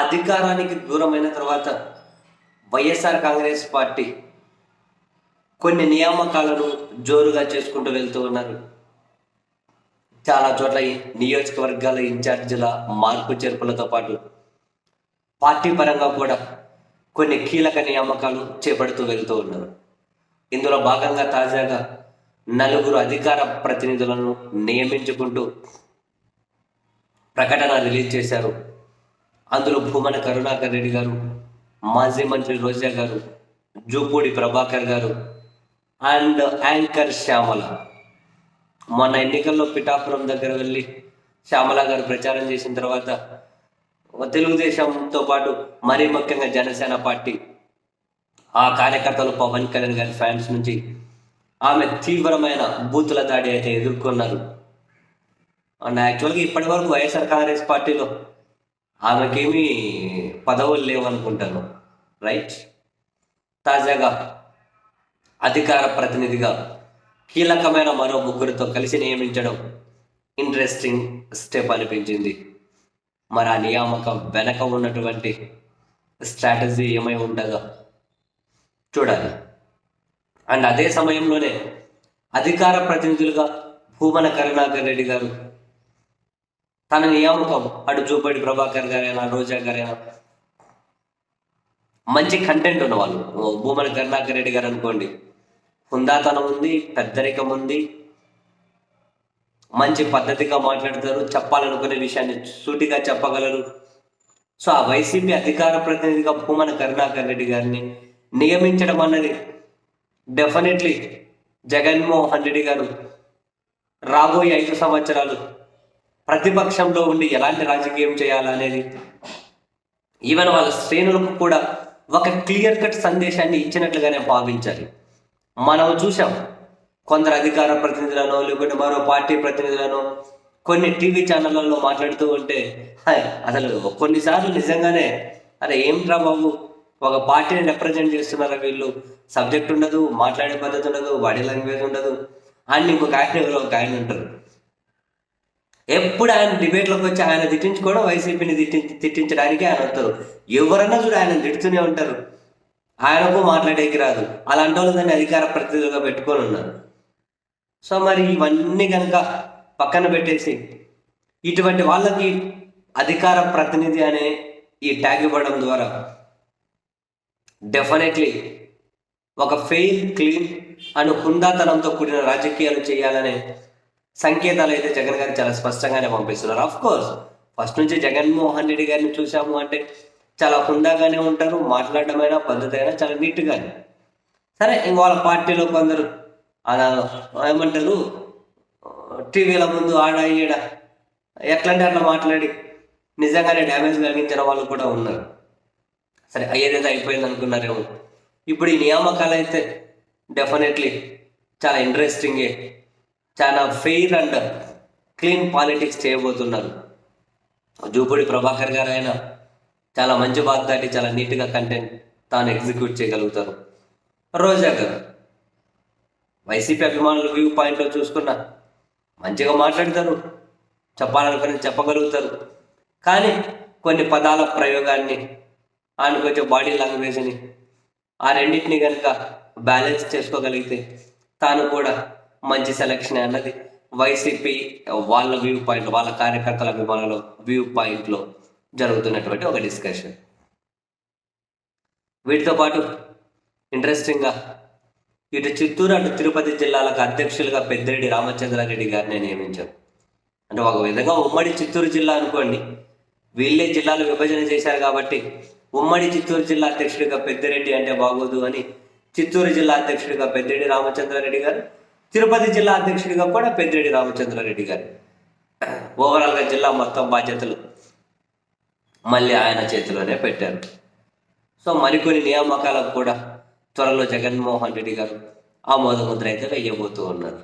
అధికారానికి దూరమైన తర్వాత వైఎస్ఆర్ కాంగ్రెస్ పార్టీ కొన్ని నియామకాలను జోరుగా చేసుకుంటూ వెళ్తూ ఉన్నారు. చాలా చోట్ల నియోజకవర్గాల ఇన్ఛార్జీల మార్పు చేర్పులతో పాటు పార్టీ పరంగా కూడా కొన్ని కీలక నియామకాలు చేపడుతూ వెళ్తూ ఉన్నారు. ఇందులో భాగంగా తాజాగా నలుగురు అధికార ప్రతినిధులను నియమించుకుంటూ ప్రకటన రిలీజ్ చేశారు. అందులో భూమన కరుణాకర్ రెడ్డి గారు మాజీ మంత్రి రోజా గారు జూపూడి ప్రభాకర్ గారు అండ్ యాంకర్ శ్యామల. మొన్న ఎన్నికల్లో పిఠాపురం దగ్గర వెళ్ళి శ్యామల గారు ప్రచారం చేసిన తర్వాత తెలుగుదేశంతో పాటు మరీ ముఖ్యంగా జనసేన పార్టీ ఆ కార్యకర్తలు పవన్ కళ్యాణ్ గారి ఫ్యాన్స్ నుంచి ఆమె తీవ్రమైన బూతుల దాడి అయితే ఎదుర్కొన్నారు. అండ్ యాక్చువల్గా ఇప్పటి వరకు వైఎస్ఆర్ కాంగ్రెస్ పార్టీలో ఆమెకేమి పదవులు లేవనుకుంటాను రైట్ తాజాగా అధికార ప్రతినిధిగా కీలకమైన మరో ముగ్గురితో కలిసి నియమించడం ఇంట్రెస్టింగ్ స్టెప్ అనిపించింది. మరి ఆ నియామకం వెనక ఉన్నటువంటి స్ట్రాటజీ ఏమై ఉండదో చూడాలి. అండ్ అదే సమయంలోనే అధికార ప్రతినిధులుగా భూమన కరుణాకర్ రెడ్డి గారు తన నియామకం అటు చూపడి ప్రభాకర్ గారైనా రోజా గారైనా మంచి కంటెంట్ ఉన్నవాళ్ళు. ఓ భూమన కరుణాకర్ రెడ్డి గారు అనుకోండి. హుందాతనం ఉంది పెద్దరికం ఉంది. మంచి పద్ధతిగా మాట్లాడతారు చెప్పాలనుకునే విషయాన్ని సూటిగా చెప్పగలరు. సో ఆ వైసీపీ అధికార ప్రతినిధిగా భూమన కరుణాకర్ రెడ్డి గారిని నియమించడం అన్నది డెఫినెట్లీ జగన్మోహన్ రెడ్డి గారు రాబోయే ఐదు సంవత్సరాలు ప్రతిపక్షంలో ఉండి ఎలాంటి రాజకీయం చేయాలనేది. ఈవెన్ వాళ్ళ శ్రేణులకు కూడా ఒక క్లియర్ కట్ సందేశాన్ని ఇచ్చినట్లుగానే భావించాలి. మనం చూసాం కొందరు అధికార ప్రతినిధులను లేకుంటే మరో పార్టీ ప్రతినిధులను కొన్ని టీవీ ఛానళ్ళలో మాట్లాడుతూ ఉంటే హాయ్ అసలు కొన్నిసార్లు నిజంగానే అరే ఏంట్రా బాబు? ఒక పార్టీని రిప్రజెంట్ చేస్తున్నారా వీళ్ళు? సబ్జెక్ట్ ఉండదు మాట్లాడే పద్ధతి ఉండదు బాడీ లాంగ్వేజ్ ఉండదు. అని ఇంకొక ఆయన ఎవరో ఒక ఆయన ఉంటారు. ఎప్పుడు ఆయన డిబేట్లోకి వచ్చి ఆయన తిట్టించుకోవడం వైసీపీని తిట్టి తిట్టించడానికి ఆయన వస్తారు. ఎవరన్నా చూడు ఆయన తిడుతూనే ఉంటారు. ఆయనకు మాట్లాడేకి రాదు. అలాంటి వాళ్ళు దాన్ని అధికార ప్రతినిధులుగా పెట్టుకొని ఉన్నారు. సో మరి ఇవన్నీ కనుక పక్కన పెట్టేసి ఇటువంటి వాళ్ళకి అధికార ప్రతినిధి అనే ఈ ట్యాగ్ ఇవ్వడం ద్వారా డెఫినెట్లీ ఒక ఫెయిల్ క్లీన్ అండ్ హుందాతనంతో కూడిన రాజకీయాలు చేయాలనే సంకేతాలు అయితే జగన్ గారు చాలా స్పష్టంగానే పంపిస్తున్నారు. ఆఫ్ కోర్స్ ఫస్ట్ నుంచి జగన్మోహన్ రెడ్డి గారిని చూసాము అంటే చాలా హుందాగానే ఉంటారు మాట్లాడడమైనా పద్ధతి అయినా చాలా నీట్గానే. సరే ఇంక వాళ్ళ పార్టీలో కొందరు అలా ఏమంటారు టీవీల ముందు ఆడ ఈడ ఎట్లంటే అట్లా మాట్లాడి నిజంగానే డ్యామేజ్ కలిగించిన వాళ్ళు కూడా ఉన్నారు. సరే అయ్యేదేదో అయిపోయింది అనుకున్నారేమో ఇప్పుడు ఈ నియామకాలు అయితే డెఫినెట్లీ చాలా ఇంట్రెస్టింగే చాలా ఫెయిర్ అండ్ క్లీన్ పాలిటిక్స్ చేయబోతున్నారు. జూపూడి ప్రభాకర్ గారు అయినా చాలా మంచి వాగ్దాటి చాలా నీట్గా కంటెంట్ తాను ఎగ్జిక్యూట్ చేయగలుగుతారు. రోజా గారు వైసీపీ అభిమానుల వ్యూ పాయింట్లో చూసుకున్నా మంచిగా మాట్లాడతారు చెప్పాలనుకుని చెప్పగలుగుతారు. కానీ కొన్ని పదాల ప్రయోగాన్ని ఆయన కొంచెం బాడీ లాంగ్వేజ్ని ఆ రెండింటిని కనుక బ్యాలెన్స్ చేసుకోగలిగితే తాను కూడా మంచి సెలక్షన్ అన్నది. వైసీపీ వాళ్ళ వ్యూ పాయింట్ వాళ్ళ కార్యకర్తల అభిమానుల వ్యూ పాయింట్లో జరుగుతున్నటువంటి ఒక డిస్కషన్ వీటితో పాటు ఇంట్రెస్టింగ్గా ఇటు చిత్తూరు అటు తిరుపతి జిల్లాలకు అధ్యక్షులుగా పెద్దిరెడ్డి రామచంద్రారెడ్డి గారిని నియమించారు. అంటే ఒక విధంగా ఉమ్మడి చిత్తూరు జిల్లా అనుకోండి వీళ్ళే జిల్లాలు విభజన చేశారు కాబట్టి ఉమ్మడి చిత్తూరు జిల్లా అధ్యక్షుడిగా పెద్దిరెడ్డి అంటే బాగోదు అని చిత్తూరు జిల్లా అధ్యక్షుడిగా పెద్దిరెడ్డి రామచంద్రారెడ్డి గారు తిరుపతి జిల్లా అధ్యక్షుడిగా కూడా పెద్దిరెడ్డి రామచంద్రారెడ్డి గారు. ఓవరాల్గా జిల్లా మొత్తం బాధ్యతలు మళ్ళీ ఆయన చేతిలోనే పెట్టారు. సో మరికొన్ని నియామకాలకు కూడా త్వరలో జగన్మోహన్ రెడ్డి గారు ఆమోద ముద్ర అయితే వేయబోతూ ఉన్నారు.